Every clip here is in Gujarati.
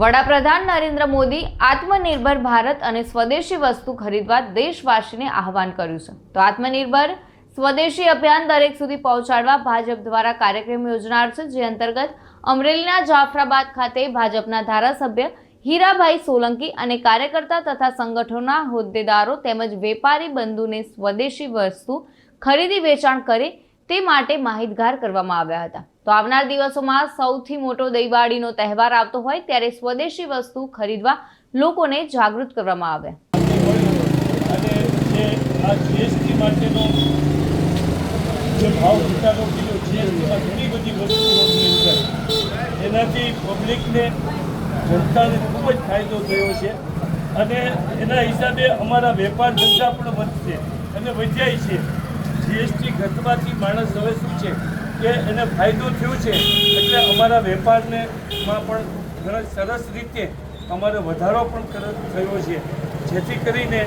વડાપ્રધાન નરેન્દ્ર મોદી આત્મનિર્ભર ભારત અને સ્વદેશી વસ્તુ ખરીદવા દેશવાસીને આહવાન કર્યું છે. તો આત્મનિર્ભર સ્વદેશી અભિયાન દરેક સુધી પહોંચાડવા ભાજપ દ્વારા કાર્યક્રમ યોજનાર છે, જે અંતર્ગત અમરેલીના જાફરાબાદ ખાતે ભાજપના ધારાસભ્ય હીરાભાઈ સોલંકી અને કાર્યકર્તા તથા સંગઠનોના હોદ્દેદારો તેમજ વેપારી બંધુને સ્વદેશી વસ્તુ ખરીદી વેચાણ કરે તે માટે માહિતગાર કરવામાં આવ્યા હતા. તો આવનાર દિવસોમાં સૌથી મોટો દિવાળીનો તહેવાર આવતો હોય ત્યારે સ્વદેશી વસ્તુ ખરીદવા લોકોને જાગૃત કરવામાં આવ્યા. અને જે આ જીએસટી માટેનો જે ભાવ ઘટાડો કીધો જીએસટીમાં ઘણી બધી વસ્તુઓની અંદર. એનાથી પબ્લિકને જનતાને ખૂબ જ ફાયદો થયો છે. અને એના હિસાબે અમારા વેપાર ધંધા પણ વધશે. અને વધ્યાય છે. જીએસટી ઘટવાથી માણસ હવે શું છે કે એને ફાયદો થયો છે? એટલે અમારા વેપારને માં પણ ઘણા સરસ રીતે અમારે વધારો પણ થયો છે. જેથી કરીને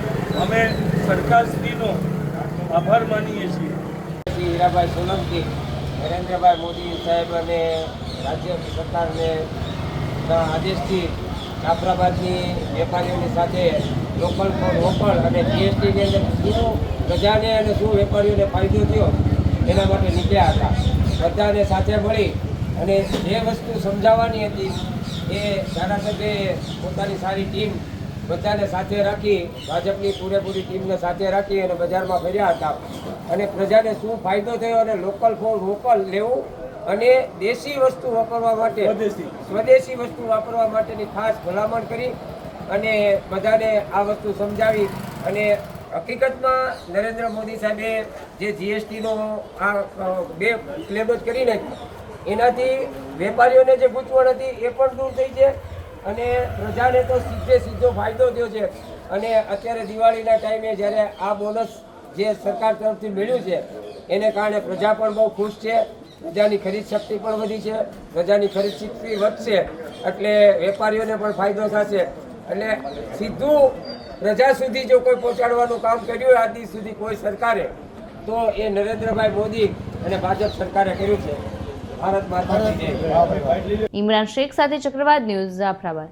અમે સરકારશ્રીનો આભાર માનીએ છીએ. હીરાભાઈ સોલંકી, નરેન્દ્રભાઈ મોદી સાહેબ અને રાજ્ય સરકારને આદેશથી જાફરાબાદની વેપારીઓની સાથે લોકલ ફોર લોકલ અને જીએસટીની અંદર શું પ્રજાને અને શું વેપારીઓને ફાયદો થયો એના માટે નીકળ્યા હતા બધાને સાથે મળી અને જે વસ્તુ સમજાવવાની હતી એ ધારાસભ્યે પોતાની સારી ટીમ બધાને સાથે રાખી ભાજપની પૂરેપૂરી ટીમને સાથે રાખી અને બજારમાં ફર્યા હતા અને પ્રજાને શું ફાયદો થયો અને લોકલ ફોર લોકલ લેવું અને દેશી વસ્તુ વાપરવા માટે. સ્વદેશી વસ્તુ વાપરવા માટેની ખાસ ભલામણ કરી અને બધાને આ વસ્તુ સમજાવી અને હકીકતમાં નરેન્દ્ર મોદી સાહેબે જે જીએસટીનો આ બે સ્લેબ જ કરી નાખ્યો. એનાથી વેપારીઓને જે ગૂંચવણ હતી એ પણ દૂર થઈ છે અને પ્રજાને તો સીધે સીધો ફાયદો થયો છે. અને અત્યારે દિવાળીના ટાઈમે જ્યારે આ બોનસ જે સરકાર તરફથી મળ્યું છે, એને કારણે પ્રજા પણ બહુ ખુશ છે, પ્રજાની ખરીદ શક્તિ પણ વધી છે, પ્રજાની ખરીદ શક્તિ વધશે, એટલે વેપારીઓને પણ ફાયદો થશે. એટલે સીધું પ્રજા સુધી જો કોઈ પહોંચાડવાનું કામ કર્યું હોય આજ સુધી કોઈ સરકારે, તો એ નરેન્દ્રભાઈ મોદી અને ભાજપ સરકારે કર્યું છે. ભારત માતા ઇમરાન શેખ સાથે ચક્રવાત ન્યૂઝ જાફરાબાદ.